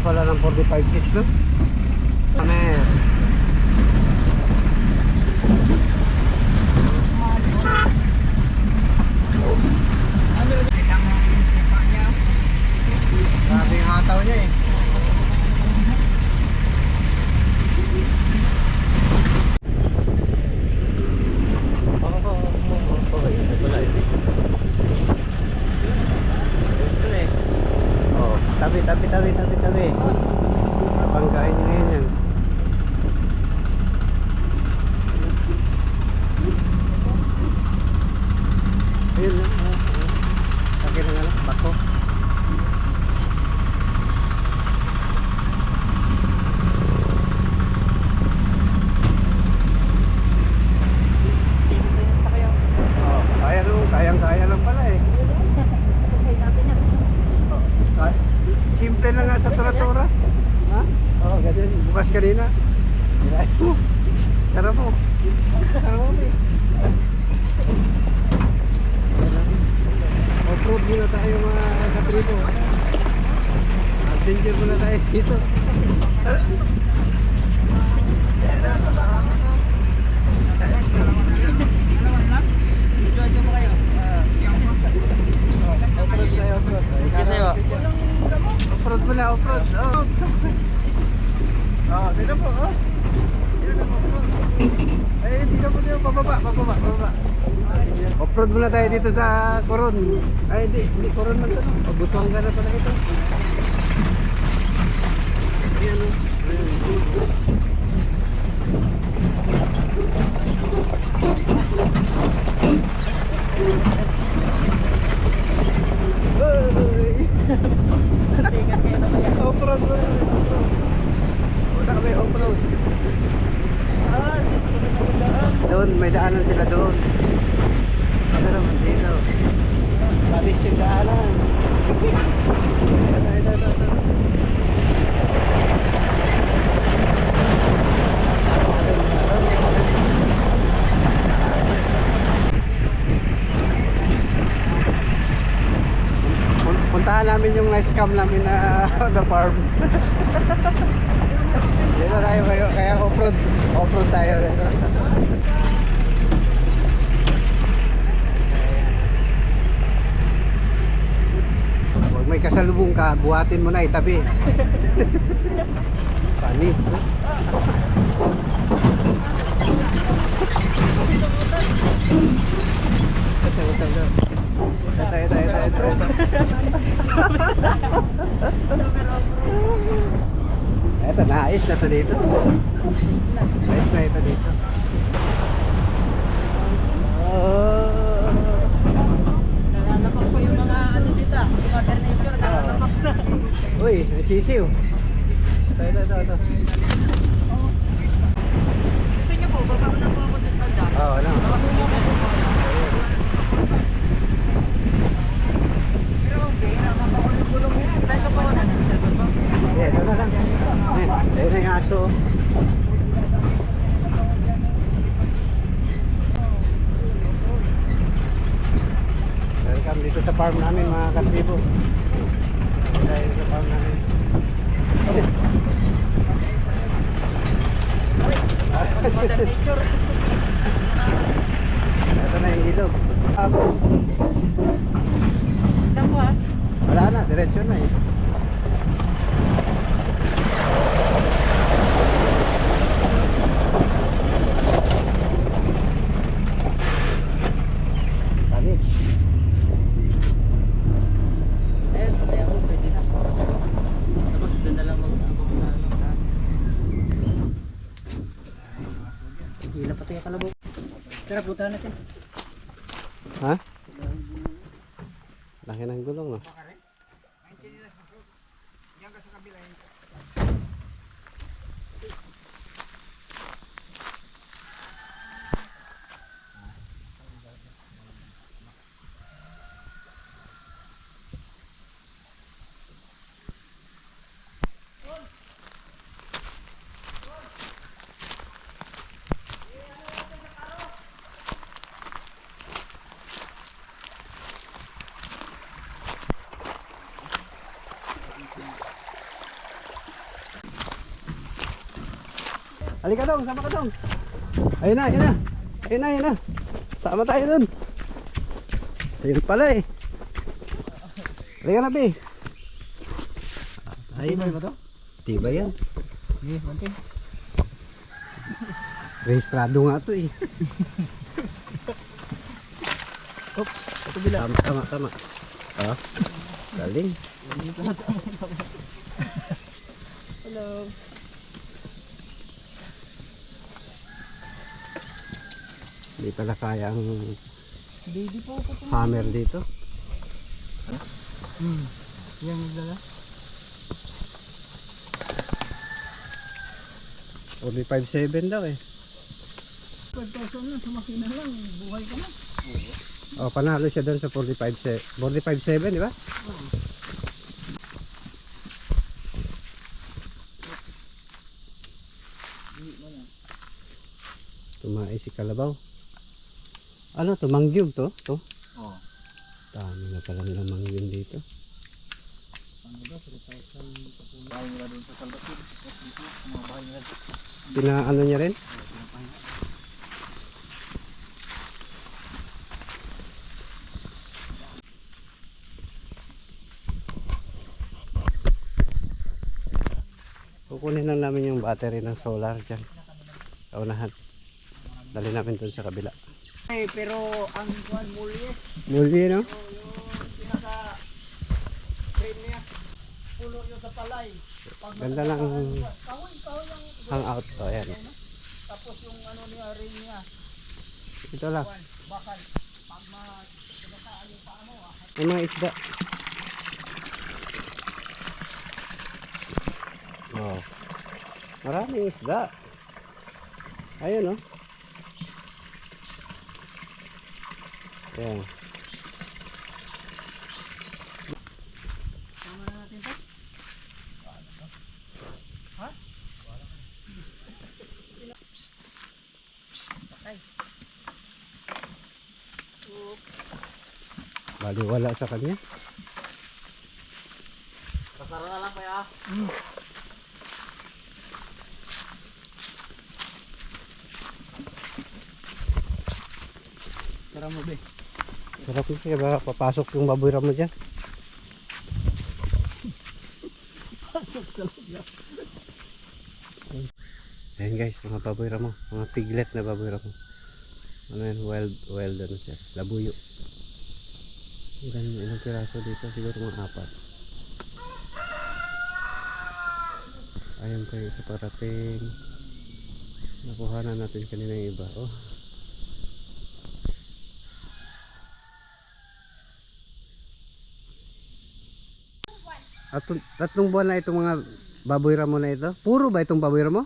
pala ng 45.6 no? Amen. Grabe yung hataw niya eh. Oo, oo, oo, oo, oo, ito na, ito. Ito eh. Oh, tabi, tabi, tabi, tabi, tabi. Pangkain niyo ngayon yan. Ayun na. Oh, oh. Laki na nga lang, bako. Oh, kayang-kaya lang pala eh. Ah, Simple lang nga sa tura-tura. Ha? Oo, oh, ganyan. Bukas kanina. Sarap mo. Sarap mo, eh. Off-road muna tayo mga katribo. Adventure muna tayo dito. Off-road tayo, off-road. Kasi ba? Off-road muna, off-road. Oh. Oh, tignan mo, oh. Yun ang off-road. Ay, hindi na mo dito, pababa, pababa, pababa. Off-road muna tayo dito sa Coron. Ay, hindi, hindi Coron man ito. no? Pabusong ka na pala ito. Ayan, oh. Ayan. Ay! Off-road mo. Una kami off-road. Doon, may daanan sila doon. Ano naman dito? Palis yung daanan. Ito, ito, ito, ito. Pun- Puntahan namin yung na-scam namin na the farm. Dito tayo kayo, kaya off-road, off-road tayo. Huwag may kasalubong ka, buhatin mo na itabi. Panis. Ito, ito, ito. Ito, ito, ito, ito, ito. Naayos na ito dito. Ayos na ito dito. Oh. Nalalapak ko yung mga ano dito, mga furniture, nalalapak na. Uy, may sisiw. Ito, ito, ito, ito. Gusto niyo po, baba ko na po ako dito dyan. Oo, ano? Pero okay, napapagulong-gulong yan. Saan ka pa ako nasa cellphone mo? Eh, ito na lang. Eh, ayun na yung aso. Welcome dito sa farm namin mga katribo. Mother nature. Ito na yung ilog. Ako. Ha? Wala na, diretsyo na eh. Tanis. Ayun, patay ako, pwede na. Tapos doon na lang mag-abok sa ano, taas. Hila pati yung kalabog. Tara, puntahan natin. Ha? Laki ng gulong no? Halika dong, sama ka dong. Ayun na, ayun na. Ayun na, ayun na. Sama tayo dun. Ayun pala eh. Halika na, Pi. Ayun na. ba to? Tiba yan. Hindi, bante. Rehistrado nga to eh. Oops, ito bila. Tama, tama, tama. Ah, galing. Hello. Hindi pala kaya ang Baby po po. hammer dito. Hmm. Yan yung dala. Only 5.7 daw eh. 5,000 na sa makina lang. Buhay ka na. Oh, panalo siya doon sa 45 se 45.7, di ba? Tumai si Kalabaw. Ano to? Mangyum to? To? Oo. Dami na pala nilang mangyum dito. Ba? 3,000 bahay nila doon sa Salvatore. Mga bahay nila. Pinaano niya rin? Kukunin lang namin yung battery ng solar dyan. Sa unahan. Dali namin dun sa kabila. Eh, pero ang kuan mulye, Muli, no? yung pinaka frame niya, pulo yung sa palay. Pag Ganda lang yung hangout. O, ayan. tapos yung ano niya, ring niya, Ito lang. bakal. Pag ma, pagkakaan yung paa mo, ah, May mga isda. Oh. Maraming isda. Ayun, oh. Ayan. Tama na natin to? Ha? Patay. Bali wala sa kanya. Kasara na lang kaya. Sara mo be. Sarap na kaya baka papasok yung baboy mo dyan. Pasok talaga. Ayan guys, mga baboy mo. Mga piglet na baboy mo. Ano yan, wild, wild ano siya. Labuyo. Ganun, ilang piraso dito. Siguro mga apat. Ayun kayo sa parating. Nakuhanan natin kanina yung iba. Oh. Tatlong, tatlong buwan na itong mga baboy ramo na ito. Puro ba itong baboy ramo?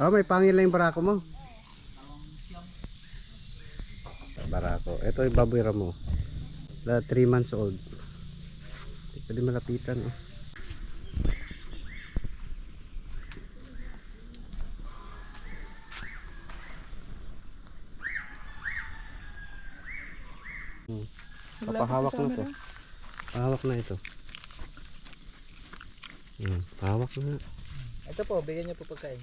Oh, may pangil na yung barako mo. Barako. Ito yung baboy ramo. 3 months old. Pwede malapitan. Oh. Papahawak na to. Pahawak na ito. Hmm, pahawak na. Ito po, bigyan niyo po pagkain.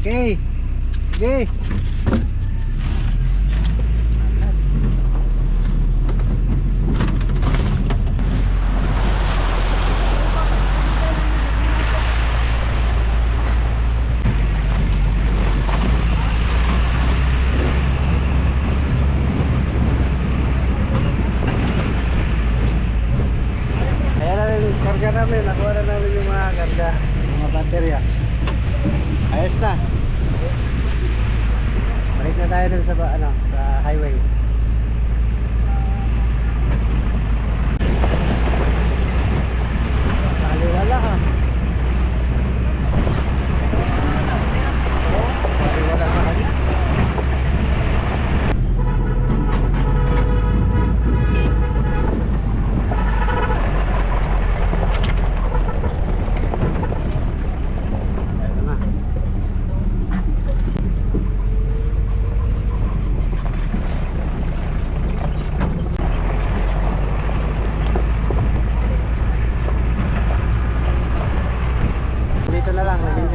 Okay. Okay. ginawa na namin yung mga karga, mga baterya. Ayos na. Balik na tayo dun sa, ano, sa highway. Kaliwala ah.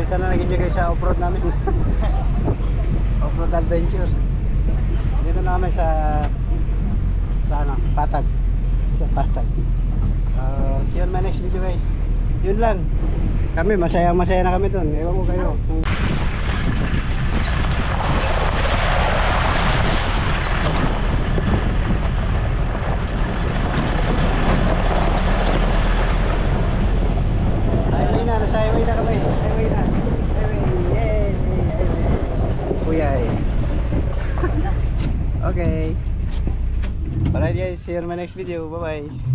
Sana nag-enjoy kayo sa off-road namin. off-road adventure. Dito na kami sa sa ano, Patag. Sa Patag. Uh, see you on my next video guys. Yun lang. Kami, masaya masaya na kami doon. Ewan ko kayo. Kung Highway na, nasa highway na kami. Highway na. Highway. Yay! Highway. Kuya eh. okay. Alright guys, see you on my next video. Bye bye.